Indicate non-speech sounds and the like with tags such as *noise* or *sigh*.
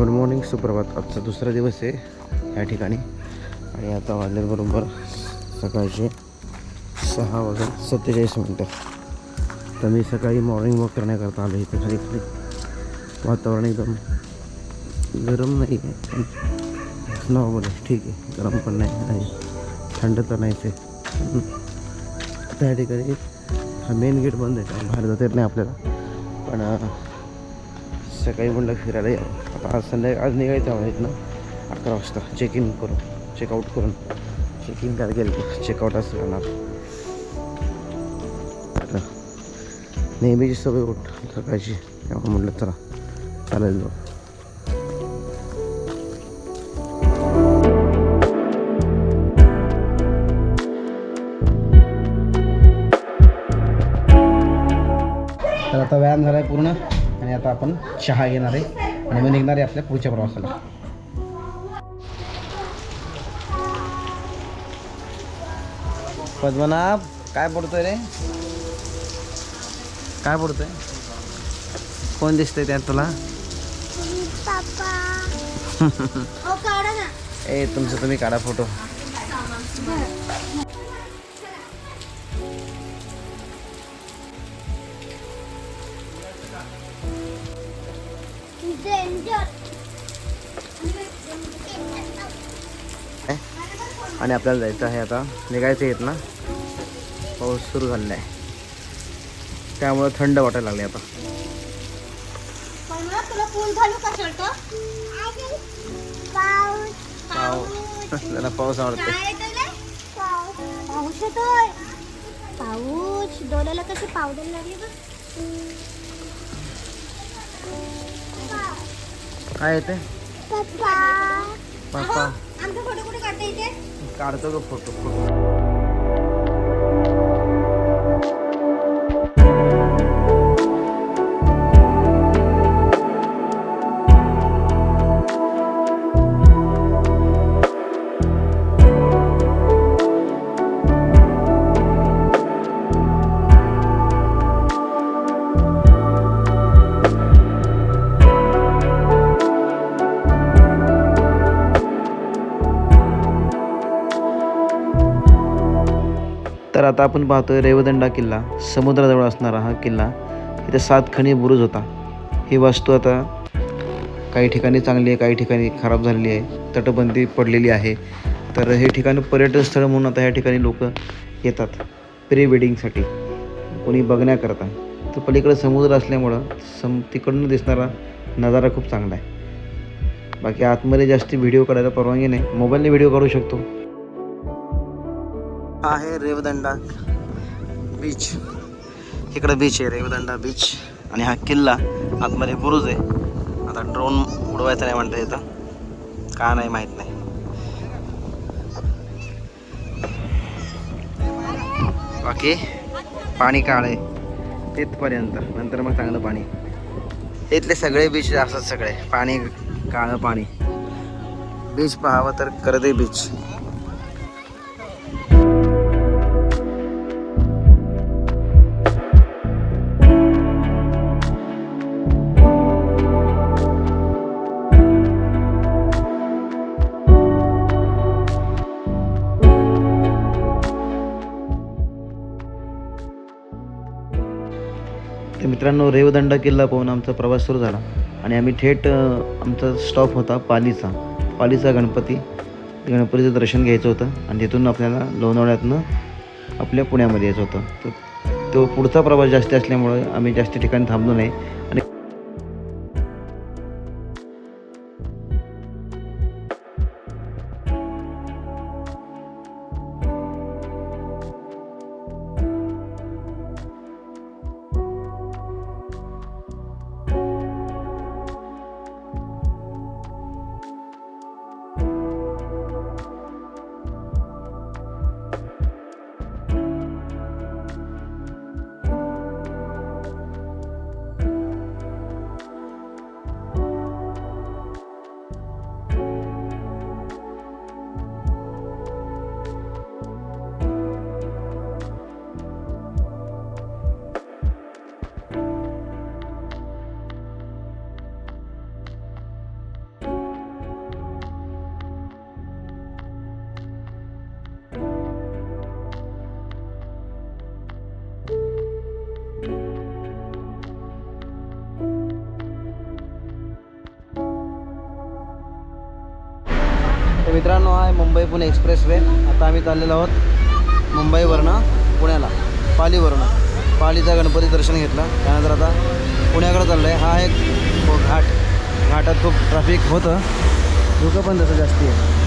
सुप्रभात. आजचा दुसरा दिवस आहे या ठिकाणी. आणि आता वाजल्याबरोबर सकाळचे सहा वाजून सत्तेचाळीस मिनटं. तर मी सकाळी मॉर्निंग वॉक करण्याकरता आलो इथे खाली खाली. वातावरण एकदम गरम नाही आहे नॉर्मल आहे. ठीक आहे गरम पण नाही आणि थंड तर नाहीच आहे. त्या ठिकाणी हा मेन गेट बंद आहे बाहेर जाता येत नाही आपल्याला. पण सकाळी म्हणलं फिरायला यावं. आता आज संध्याकाळी आज निघायचं आहे ना अकरा वाजता. चेक इन करून. चेकआउट करून. चेक इन करायला गेलं. चेकआउट असं राहणार. आता नेहमीची सवय उठ. सकाळची. तेव्हा म्हटलं चला. चालेल जाऊ तर आता व्यायाम झाला आहे पूर्ण. आणि आता आपण चहा घेणार आहे. आणि मग निघणार आहे आपल्या पुढच्या प्रवासाला. पद्मनाभ काय पडतोय रे? काय पडतोय कोण दिसतंय त्यात तुला? *laughs* हो ए तुमचं तुम्ही काढा फोटो. आणि आपल्याला जायचं आहे आता. निघायचं येत ना? पाऊस सुरू झालेला आहे. त्यामुळं थंड वाटायला लागले आता. *laughs* त्याला पाऊस आवडते पाऊस येतोय. पाऊस. डोळ्याला कशी पावडर लागली बघ. काय येते? पापा काढता ग फोटो फोटो तर आता आपण पाहतोय रेवदंडा किल्ला. समुद्राजवळ असणारा हा किल्ला. इथे सात खणी बुरुज होता. ही वास्तू आता काही ठिकाणी चांगली आहे काही ठिकाणी खराब झालेली आहे. तटबंदी पडलेली आहे. तर हे ठिकाण पर्यटन स्थळ म्हणून आता ह्या ठिकाणी लोक येतात. प्री वेडिंगसाठी कोणी बघण्याकरता तर पलीकडे समुद्र असल्यामुळं सम तिकडून दिसणारा नजारा खूप चांगला आहे. बाकी आतमध्ये जास्ती व्हिडिओ काढायला परवानगी नाही. मोबाईलने व्हिडिओ काढू शकतो. हा आहे रेवदंडा बीच इकडं बीच आहे रेवदंडा बीच आणि हा किल्ला आतमध्ये बुरुज आहे. आता ड्रोन उडवायचा नाही म्हणता येतं का नाही माहीत नाही. बाकी पाणी काळ आहे. तिथपर्यंत. नंतर मग चांगलं पाणी. इथले सगळे बीच असतात सगळे. पाणी काळं पाणी. बीच पाहावं तर करदे बीच मित्रांनो रेवदंडा किल्ला पाहून आमचा प्रवास सुरू झाला. आणि आम्ही थेट आमचा स्टॉप होता पालीचा. पालीचा गणपती गणपतीचं दर्शन घ्यायचं होतं. आणि तिथून आपल्याला लोणावळ्यातनं आपल्या पुण्यामध्ये यायचं होतं. तर तो पुढचा प्रवास जास्त असल्यामुळे आम्ही जास्त ठिकाणी थांबलो नाही. आणि मित्रांनो आहे मुंबई पुणे एक्सप्रेस वे आता आम्ही चाललेलो आहोत मुंबईवरनं पुण्याला पालीवरनं. पालीचा गणपती दर्शन घेतला. त्यानंतर आता पुण्याकडे चाललं आहे हा एक घाट. घाटात खूप ट्रॅफिक होतं. धुकं पण तसं जास्ती आहे.